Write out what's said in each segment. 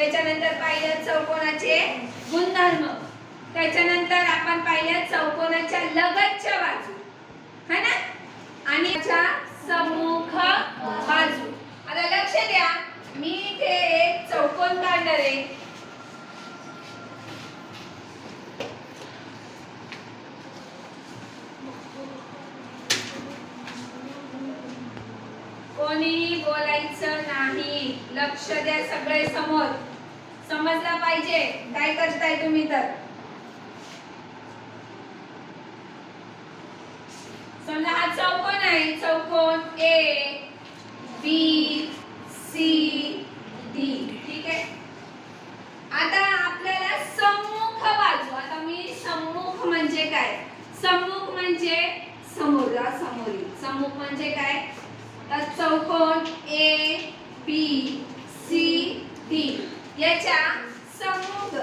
त्याच्यानंतर पाहिलं चौकोनाचे गुणधर्म. त्याच्यानंतर आपण पाहिलं चौकोनाच्या लगतच्या बाजू. है ना? आणि याच्या बाजू. आता लक्ष द्या मी इथे एक चौकोन काढणार आहे. कोणी बोलायचं नाही. लक्ष द्या सगळे समोर. समजला पाहिजे. काय करताय तुम्ही तर? समजा हा चौकोन आहे. चौकोन ए बी सी डी ठीक आहे? आता आपल्याला सम्मुख बाजू. आता मी सम्मुख म्हणजे काय? सम्मुख म्हणजे समोर समोरील. सम्मुख म्हणजे काय? तर चौकोन याच्या सम्मुख.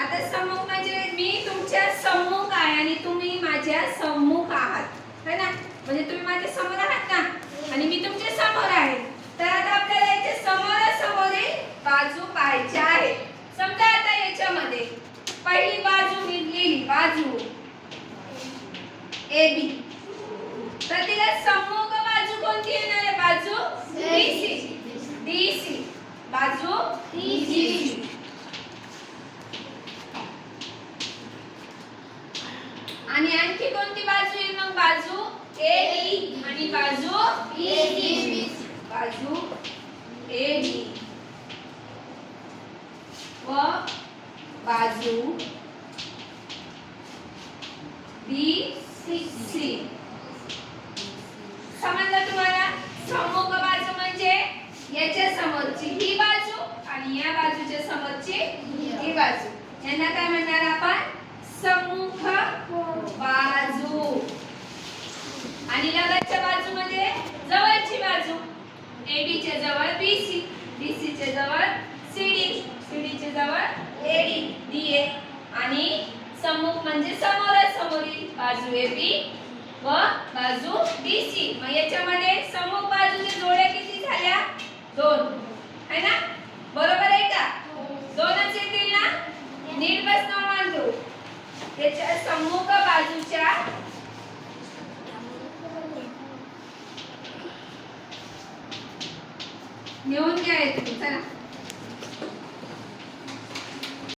आता सम्मुख म्हणजे मी तुमच्या सम्मुख आहे आणि तुम्ही माझ्या सम्मुख आहात. है ना? म्हणजे तुम्ही माझ्यासमोर आहात ना? आणि मी तुमच्यासमोर आहे. तर आता आपल्याला याच्या समोर समोरील बाजू पाहायच्या आहे. समजा आता याच्यामध्ये पहिली बाजू लिहिली बाजू. A B. तर तिला सम्मुख बाजू कोणती येणार आहे? बाजू बी सी बाजू डीसी आणि आणखी कोणती बाजू येईल मग बाजू ए डी आणि बाजू ए डी बाजू ए बी व बाजू बी सी समजलं तुम्हाला? सम्मुख बाजू म्हणजे याच्या समोरची ही बाजू आणि या बाजूच्या समोरची ही बाजू. यांना काय म्हणणार आपण? समूह बाजू आणि लगतच्या बाजूमध्ये जवळची बाजू. AB च्या जवळ बीसी BC च्या जवळ CD CD च्या जवळ डी ए आणि सम्मुख म्हणजे समोरासमोरील बाजू बी व बाजू BC मग याच्यामध्ये सम्मुख बाजूच्या जोड्या किती झाल्या? दोन. है ना? बरोबर आहे का? दोनच येतील ना? नीट बसणं मांडू. त्याच्या सम्मुख बाजूच्या घेऊन घ्या तुम्ही चला.